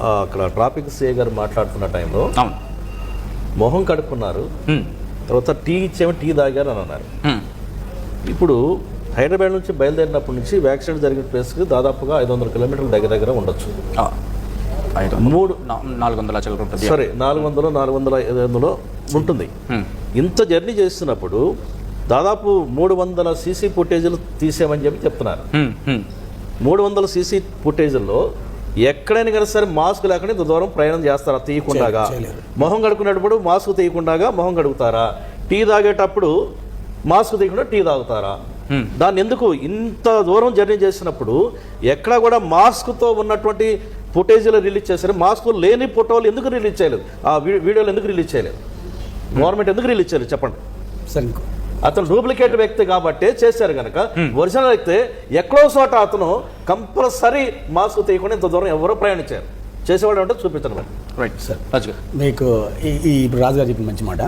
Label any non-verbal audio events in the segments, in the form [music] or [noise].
ఆ, అక్కడ traffic CA గారు మాట్లాడుతున్న టైంలో మొహం కడుక్కున్నారు హ్మ్. తర్వాత టీ ఇచ్చేమో టీ తాగారు అని అన్నారు హ్మ్. ఇప్పుడు హైదరాబాద్ నుంచి బయలుదేరినప్పటి నుంచి యాక్సిడెంట్ జరిగిన ప్లేస్కి దాదాపుగా ఐదు వందల కిలోమీటర్ల దగ్గర దగ్గర ఉండొచ్చు. మూడు నాలుగు వందల సరే నాలుగు వందలు నాలుగు వందల ఐదు వందలు ఉంటుంది. ఇంత జర్నీ చేస్తున్నప్పుడు దాదాపు మూడు వందల సీసీ ఫుటేజీలు తీసామని చెప్పి చెప్తున్నారు. మూడు వందల సీసీ ఫుటేజీల్లో ఎక్కడైనా కానీ సరే మాస్క్ లేకుండా ఇంత దూరం ప్రయాణం చేస్తారా? తీయకుండాగా? మొహం కడుకునేటప్పుడు మాస్క్ తీయకుండాగా మొహం కడుగుతారా? టీ తాగేటప్పుడు మాస్క్ తీయకుండా టీ తాగుతారా. దాన్ని ఎందుకు ఇంత దూరం జర్నీ చేసినప్పుడు ఎక్కడ కూడా మాస్క్తో ఉన్నటువంటి ఫుటేజీలు రిలీజ్ చేశారు. మాస్క్ లేని ఫోటోలు ఎందుకు రిలీజ్ చేయలేదు? ఆ వీడియోలు ఎందుకు రిలీజ్ చేయలేదు? గవర్నమెంట్ ఎందుకు రిలీజ్ చేయలేదు? చెప్పండి. సార్ అతను డూప్లికేట్ వ్యక్తి కాబట్టి చేశారు కనుక ఒరిజినల్ అయితే ఎక్కడో చోట అతను కంపల్సరీ మాస్క్ తీయకుండా ఇంత దూరం ఎవరో ప్రయాణించారు. చేసేవాడు అంటే చూపించండి మరి. Right sir. మీకు ఈ ఈ ఇప్పుడు రాజు గారు చెప్పిన మంచి మాట.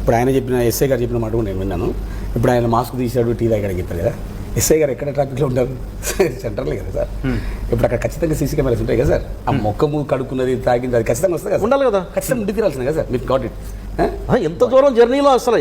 ఇప్పుడు ఆయన చెప్పిన ఎస్ఐ గారు చెప్పిన మాట కూడా నేను విన్నాను. ఇప్పుడు ఆయన మాస్క్ తీశాడు టీ తాగాడు చెప్పారు కదా. ఎస్ఐ గారు ఎక్కడ ట్రాఫిక్లో ఉంటారు? [laughs] సెంటర్లే కదా సార్. ఇప్పుడు అక్కడ ఖచ్చితంగా సీసీ కెమెరాస్ ఉంటాయి కదా సార్. ఆ మొక్కము కడుక్కున్నది తాగింది అది ఖచ్చితంగా వస్తుంది కదా? ఉండాలి కదా. ఖచ్చితంగా ఉండి తీరాల్సింది కదా సార్. మీరు గాట్ ఇట్ ఎంత దూరం జర్నీలో అసలు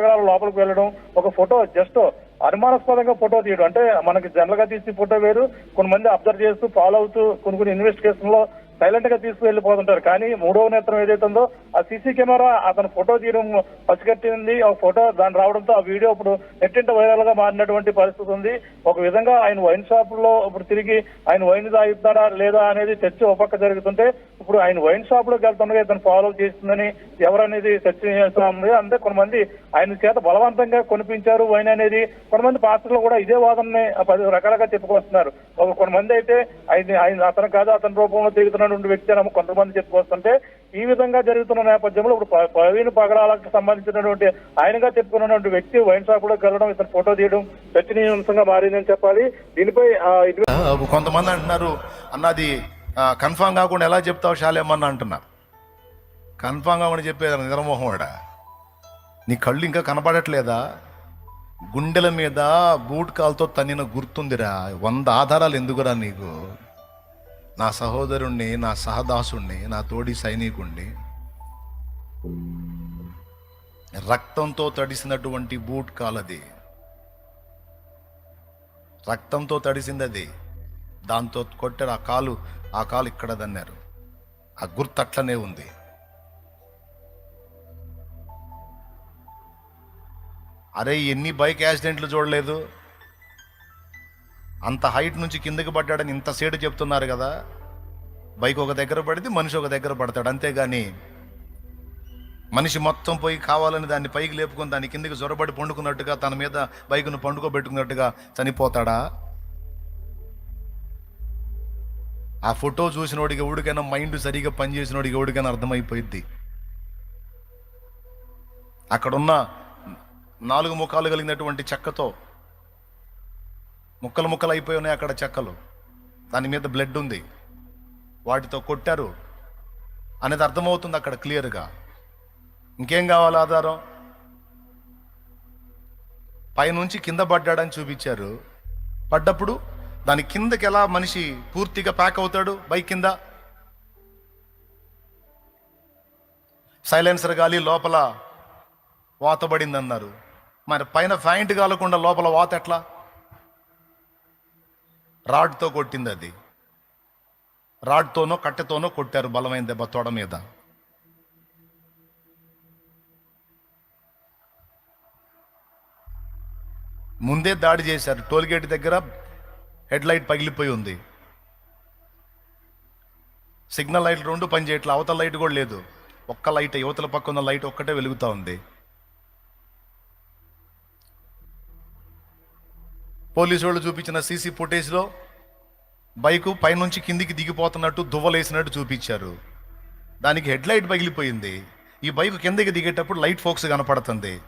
ఎక్కడ- లోపలికి వెళ్ళడం ఒక ఫోటో జస్ట్ అనుమానాస్పదంగా ఫోటో తీయడం. అంటే మనకి జనరల్గా తీసి ఫోటో వేరు కొంతమంది అబ్జర్వ్ చేస్తూ ఫాలో అవుతూ కొన్ని కొన్ని ఇన్వెస్టిగేషన్లో సైలెంట్గా తీసుకువెళ్ళిపోతుంటారు. కానీ మూడవ నేత్రం ఏదైతే ఉందో ఆ సీసీ కెమెరా అతను ఫోటో తీయడం పసిగట్టింది. ఆ ఫోటో దాని రావడంతో ఆ వీడియో ఇప్పుడు నెట్టింట వైరల్గా మారినటువంటి పరిస్థితి ఉంది. ఒక విధంగా ఆయన వైన్ షాప్లో ఇప్పుడు తిరిగి ఆయన వైన్ తాగుతాడా లేదా అనేది చర్చ ఒక పక్క జరుగుతుంటే ఇప్పుడు ఆయన వైన్ షాప్లోకి వెళ్తుండగా ఇతను ఫాలో చేస్తుందని ఎవరనేది చర్చ చేస్తుంది అంటే కొంతమంది ఆయన చేత బలవంతంగా కొనిపించారు వైన్ అనేది. కొంతమంది పాత్రలు కూడా ఇదే వాదనని పది రకాలుగా చెప్పుకొస్తున్నారు. ఒక కొంతమంది అయితే ఆయన ఆయన అతను కాదు అతని రూపంలో తిరుగుతున్నటువంటి వ్యక్తి అని కొంతమంది చెప్పుకొస్తుంటే ఈ విధంగా జరుగుతున్న నేపథ్యంలో ఇప్పుడు ప్రవీణ్ పగడాలకు సంబంధించినటువంటి ఆయనగా చెప్పుకున్నటువంటి వ్యక్తి వైన్ షాప్లోకి వెళ్ళడం ఇతను ఫోటో తీయడం చర్చనీయాంశంగా మారిందని చెప్పాలి. దీనిపై కొంతమంది అంటున్నారు అన్నది కన్ఫామ్ కాకుండా ఎలా చెప్తావు శాలేమన్న అంటున్నారు కన్ఫామ్గా అని చెప్పేది నిద్రమోహముడా? నీ కళ్ళు ఇంకా కనపడట్లేదా? గుండెల మీద బూట్ కాల్తో తన్నిన గుర్తుందిరా వంద ఆధారాలు ఎందుకురా నీకు? నా సహోదరుణ్ణి నా సహదాసుణ్ణి నా తోడి సైనికుణ్ణి రక్తంతో తడిసినటువంటి బూట్ కాలది. రక్తంతో తడిసింది అది దాంతో కొట్టారు ఆ కాలు ఆ కాలు ఇక్కడ దన్నారు. ఆ గుర్తు అట్లనే ఉంది. అరే ఎన్ని బైక్ యాక్సిడెంట్లు చూడలేదు? అంత హైట్ నుంచి కిందకి పడ్డాడని ఇంత సేటు చెప్తున్నారు కదా. బైక్ ఒక దగ్గర పడితే మనిషి ఒక దగ్గర పడతాడు అంతేగాని మనిషి మొత్తం పోయి కావాలని దాన్ని పైకి లేపుకొని దాని కిందకి జ్వరబడి పండుకున్నట్టుగా తన మీద బైకును పండుకోబెట్టుకున్నట్టుగా చనిపోతాడా? ఆ ఫోటో చూసినోడికి ఎవడికైనా మైండ్ సరిగా పనిచేసినోడికి ఎవడికైనా అర్థమైపోయింది అక్కడున్న నాలుగు ముఖాలు కలిగినటువంటి చెక్కతో ముక్కలు ముక్కలు అయిపోయి ఉన్నాయి అక్కడ చెక్కలు. దాని మీద బ్లడ్ ఉంది. వాటితో కొట్టారు. అనేది అర్థమవుతుంది అక్కడ క్లియర్గా. ఇంకేం కావాలి ఆధారం? పైనుంచి కింద పడ్డాడని చూపించారు. పడ్డప్పుడు దాని కిందకి ఎలా మనిషి పూర్తిగా ప్యాక్ అవుతాడు? బైక్ కింద? సైలెన్సర్ గాలి లోపల వాతబడింది అన్నారు మరి పైన ఫ్యాంట్ కాలకుండా లోపల వాత ఎట్లా? రాడ్తో కొట్టింది అది. రాడ్తోనో కట్టెతోనో కొట్టారు బలమైన దెబ్బ తోడ మీద. ముందే దాడి చేశారు. టోల్గేట్ దగ్గర హెడ్ లైట్ పగిలిపోయి ఉంది. సిగ్నల్ లైట్ రెండు పనిచేయట్లేదు అవతల లైట్ కూడా లేదు. ఒక్క లైట్ యువతల పక్క ఉన్న లైట్ ఒక్కటే వెలుగుతూ ఉంది. పోలీసు వాళ్ళు చూపించిన సీసీ ఫుటేజ్లో బైకు పైనుంచి కిందికి దిగిపోతున్నట్టు దువ్వలేసినట్టు చూపించారు. దానికి హెడ్ లైట్ పగిలిపోయింది. ఈ బైక్ కిందకి దిగేటప్పుడు లైట్ ఫోక్స్ కనపడుతుంది.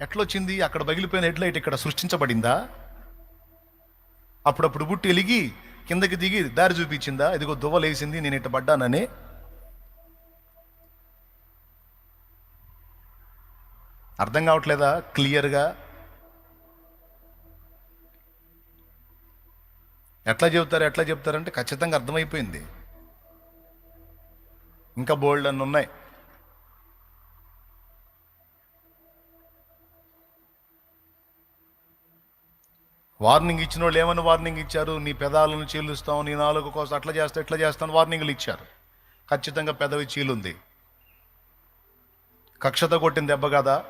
ఎట్లొచ్చింది? అక్కడ పగిలిపోయిన హెడ్ లైట్ ఇక్కడ సృష్టించబడిందా? అప్పుడప్పుడు బుట్టి ఎలిగి కిందకి దిగి దారి చూపించిందా? ఇదిగో దువ్వలేసింది నేను ఇట్ట పడ్డానని. అర్థం కావట్లేదా? క్లియర్గా? ఎట్లా చెబుతారు ఎట్లా చెప్తారంటే ఖచ్చితంగా అర్థమైపోయింది. ఇంకా బోల్డ్ అన్ని ఉన్నాయి. వార్నింగ్ ఇచ్చిన వాళ్ళు ఏమని వార్నింగ్ ఇచ్చారు? నీ పెదాలను చీలుస్తావు నీ నాలుగు కోసం అట్లా చేస్తా ఇట్లా చేస్తాను వార్నింగ్లు ఇచ్చారు. ఖచ్చితంగా పెదవి చీలుంది. కక్షత కొట్టిన దెబ్బ కదా?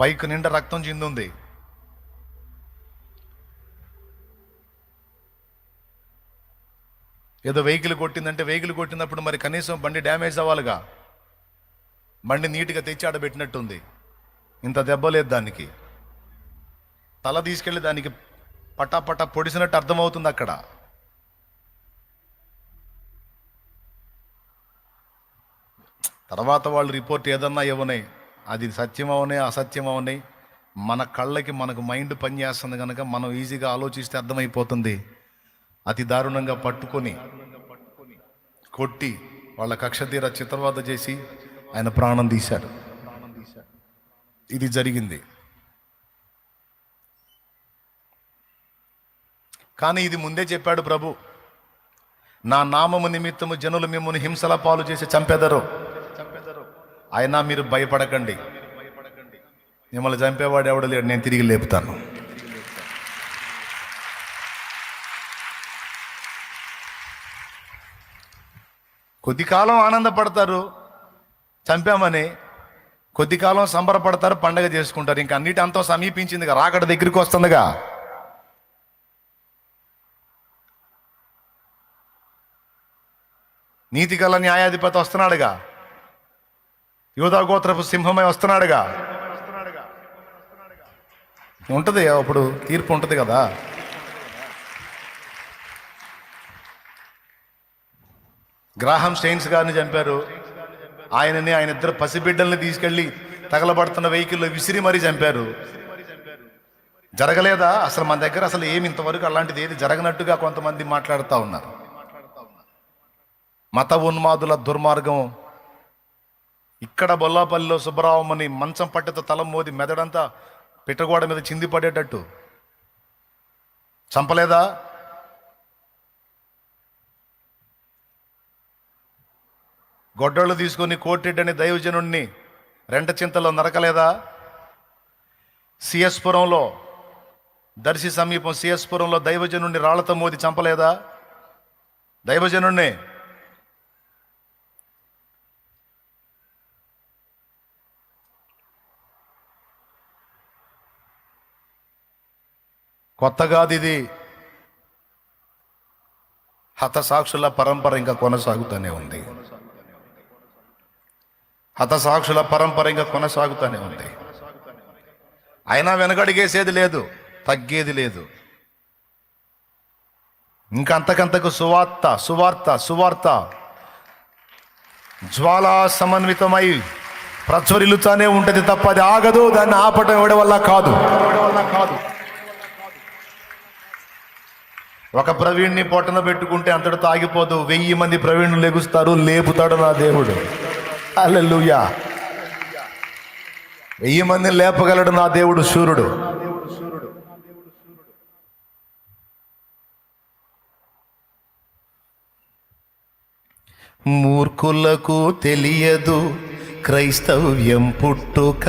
బైక్ నిండా రక్తం చిందుంది. ఏదో వెహికల్ కొట్టిందంటే వెహికల్ కొట్టినప్పుడు మరి కనీసం బండి డ్యామేజ్ అవ్వాలిగా. బండి నీట్గా తెచ్చి ఆడబెట్టినట్టుంది ఇంత దెబ్బ లేదు దానికి. తల తీసుకెళ్ళి దానికి పటా పటా పొడిసినట్టు అర్థమవుతుంది అక్కడ. తర్వాత వాళ్ళు రిపోర్ట్ ఏదన్నా ఇవ్వనాయి అది సత్యమవునే అవనాయి మన కళ్ళకి మనకు మైండ్ పనిచేస్తుంది కనుక మనం ఈజీగా ఆలోచిస్తే అర్థమైపోతుంది. అతి దారుణంగా పట్టుకొని కొట్టి వాళ్ళ కక్ష తీర చిత్రవద చేసి ఆయన ప్రాణం తీశాడు. ఇది జరిగింది. కానీ ఇది ముందే చెప్పాడు ప్రభు. నా నామము నిమిత్తము జనులు మిమ్మల్ని హింసల పాలు చేసి చంపెదరు. అయినా మీరు భయపడకండి. మిమ్మల్ని చంపేవాడు ఎవడు లేడు నేను తిరిగి లేపుతాను. కొద్ది కాలం ఆనందపడతారు చంపామని. కొద్ది కాలం సంబరపడతారు పండగ చేసుకుంటారు. ఇంకా అన్నిటి అంతా సమీపించిందిగా రాకడ దగ్గరికి వస్తుందిగా. నీతిగల న్యాయాధిపతి వస్తున్నాడుగా. యోధా గోత్రపు సింహమై వస్తున్నాడుగా. ఉంటుంది అప్పుడు తీర్పు ఉంటుంది కదా. గ్రాహం స్టెయిన్స్ గారిని చంపారు. ఆయనని ఆయన ఇద్దరు పసిబిడ్డల్ని తీసుకెళ్ళి తగలబడుతున్న వెహికల్లో విసిరి మరీ చంపారు. జరగలేదా? అసలు మన దగ్గర అసలు ఏమి ఇంతవరకు అలాంటిది ఏది జరగనట్టుగా కొంతమంది మాట్లాడుతూ ఉన్నారు. మత ఉన్మాదుల దుర్మార్గం ఇక్కడ బొల్లాపల్లిలో సుబ్బరామని మంచం పట్టెతో తలం మోది మెదడంతా పిట్టగోడ మీద చింది పడేటట్టు. చంపలేదా? గొడ్డళ్ళు తీసుకొని కోటిడ్డని దైవజనుణ్ణి రెంట చింతలో నరకలేదా? సిఎస్పురంలో దర్శి సమీపం సిఎస్పురంలో దైవజనుణ్ణి రాళ్ళతో మోది చంపలేదా? దైవజనుణ్ణి కొత్తగాది ఇది హతసాక్షుల పరంపర ఇంకా కొనసాగుతూనే ఉంది. హతసాక్షుల పరంపర ఇంకా కొనసాగుతూనే ఉంది. అయినా వెనకడిగేసేది లేదు తగ్గేది లేదు. ఇంకా అంతకంతకు సువార్త సువార్త సువార్త. జ్వాలా సమన్వితమై ప్రజ్వరిల్లుతానే ఉంటుంది తప్ప అది ఆగదు దాన్ని ఆపటం ఎవడి వల్ల కాదు వల్ల కాదు. ఒక ప్రవీణ్ణి పొట్టన పెట్టుకుంటే అంతటితో ఆగిపోదు వెయ్యి మంది ప్రవీణ్లు లెగుస్తారు లేపుతాడు నా దేవుడు. అల్లెలుయా వెయ్యి మందిని లేపగలడు నా దేవుడు సూర్యుడు. మూర్ఖులకు తెలియదు క్రైస్తవ్యం పుట్టుక.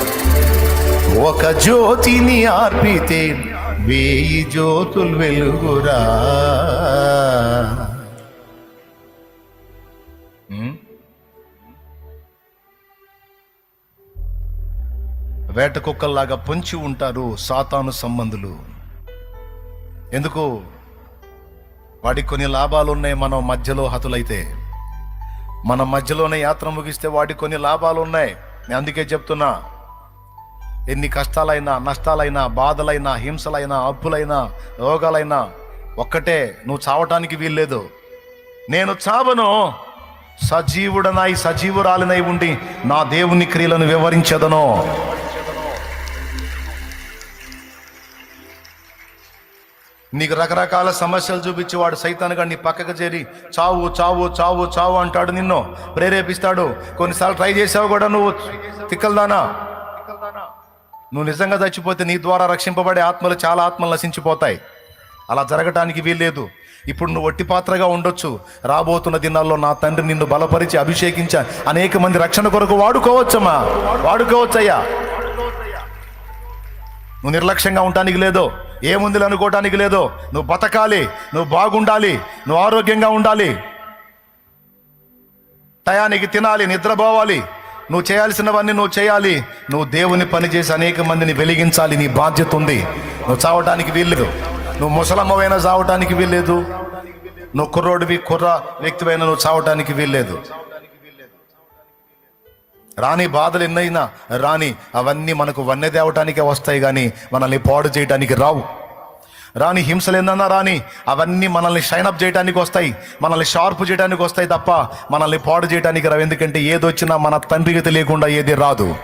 ఒక జ్యోతిని ఆర్పితే వేయి జ్యోతులు వెలుగురా. వేట కుక్కల్లాగా పొంచి ఉంటారు సాతాను సంబంధులు. ఎందుకు? వాడికి కొన్ని లాభాలు ఉన్నాయి మనం మధ్యలో హతులైతే. మన మధ్యలోనే యాత్ర ముగిస్తే వాడికి కొన్ని లాభాలు ఉన్నాయి నేను అందుకే చెప్తున్నా. ఎన్ని కష్టాలైనా నష్టాలైనా బాధలైనా హింసలైనా అప్పులైనా రోగాలైనా ఒక్కటే నువ్వు చావటానికి వీల్లేదు. నేను చావను. సజీవుడనై సజీవురాలినై ఉండి నా దేవుని క్రియలను వివరించదను. నీకు రకరకాల సమస్యలు చూపించి వాడు సైతానుగా నీ పక్కకు చేరి చావు చావు చావు చావు అంటాడు నిన్ను. ప్రేరేపిస్తాడు. కొన్నిసార్లు ట్రై చేసావు కూడా నువ్వు. తిక్కల్దానా నువ్వు నిజంగా చచ్చిపోతే నీ ద్వారా రక్షింపబడే ఆత్మలు చాలా ఆత్మలు నశించిపోతాయి. అలా జరగటానికి వీల్లేదు. ఇప్పుడు నువ్వు ఒట్టి పాత్రగా ఉండొచ్చు. రాబోతున్న దినాల్లో నా తండ్రి నిన్ను బలపరిచి అభిషేకించా అనేక మంది రక్షణ కొరకు వాడుకోవచ్చమ్మా. వాడుకోవచ్చయ్యా. నువ్వు నిర్లక్ష్యంగా ఉండటానికి లేదో ఏముంది అనుకోవటానికి లేదో నువ్వు బతకాలి నువ్వు బాగుండాలి నువ్వు ఆరోగ్యంగా ఉండాలి. టయానికి తినాలి నిద్రపోవాలి. నువ్వు చేయాల్సినవన్నీ నువ్వు చేయాలి. నువ్వు దేవుని పని చేసి అనేక మందిని వెలిగించాలి. నీ బాధ్యత ఉంది. నువ్వు చావటానికి వీల్లేదు. నువ్వు ముసలమ్మవైనా చావటానికి వీల్లేదు. నువ్వు కుర్రోడివి కుర్ర వ్యక్తివైనా నువ్వు చావటానికి వీల్లేదు. రాని బాధలు ఎన్నైనా రాని అవన్నీ మనకు వన్నె తేవటానికే వస్తాయి కానీ మనల్ని పాడు చేయటానికి రావు. రాని హింసలు ఏందన్నా రాని అవన్నీ మనల్ని షైనప్ చేయడానికి వస్తాయి. మనల్ని షార్ప్ చేయడానికి వస్తాయి తప్ప మనల్ని పాడు చేయడానికి రావు. ఎందుకంటే ఏదొచ్చినా మన తండ్రికి తెలియకుండా ఏది రాదు.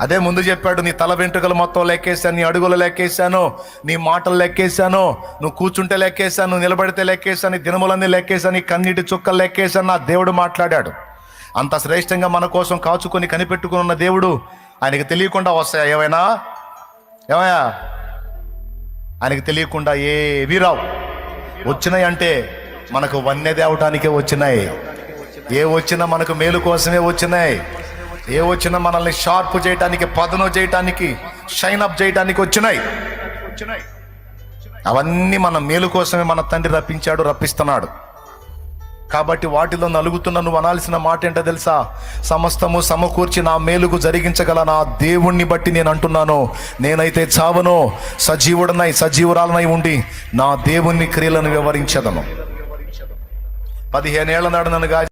అదే ముందు చెప్పాడు నీ తల వెంట్రుకలు మొత్తం లెక్కేశాను నీ అడుగులు లెక్కేశాను నీ మాటలు లెక్కేశాను నువ్వు కూర్చుంటే లెక్కేశాను నిలబడితే లెక్కేశాను నీ దినములన్నీ లెక్కేశాను నీ కన్నీటి చుక్కలు లెక్కేశాను నా దేవుడు మాట్లాడాడు. అంత శ్రేష్టంగా మన కోసం కాచుకొని కనిపెట్టుకుని ఉన్న దేవుడు ఆయనకి తెలియకుండా వస్తాయా? ఏమైనా? ఏమయ్యా? ఆయనకి తెలియకుండా ఏవి రావు. వచ్చినాయి అంటే మనకు వన్నె తేవటానికే వచ్చినాయి. ఏ వచ్చినా మనకు మేలు కోసమే వచ్చినాయి. ఏ వచ్చినా మనల్ని షార్ప్ చేయటానికి పదను చేయటానికి షైన్ అప్ చేయటానికి వచ్చినాయి. అవన్నీ మన మేలు కోసమే మన తండ్రి రప్పించాడు రప్పిస్తున్నాడు. కాబట్టి వాటిలో నలుగుతున్న నువ్వు అనాల్సిన మాట ఏంటో తెలుసా? సమస్తము సమకూర్చి నా మేలుకు జరిగించగల నా దేవుణ్ణి బట్టి నేను అంటున్నాను. నేనైతే చావను సజీవుడనై సజీవురాలనై ఉండి నా దేవుని క్రియలను వివరించదను. పదిహేనేళ్ళ నాడు నన్ను గా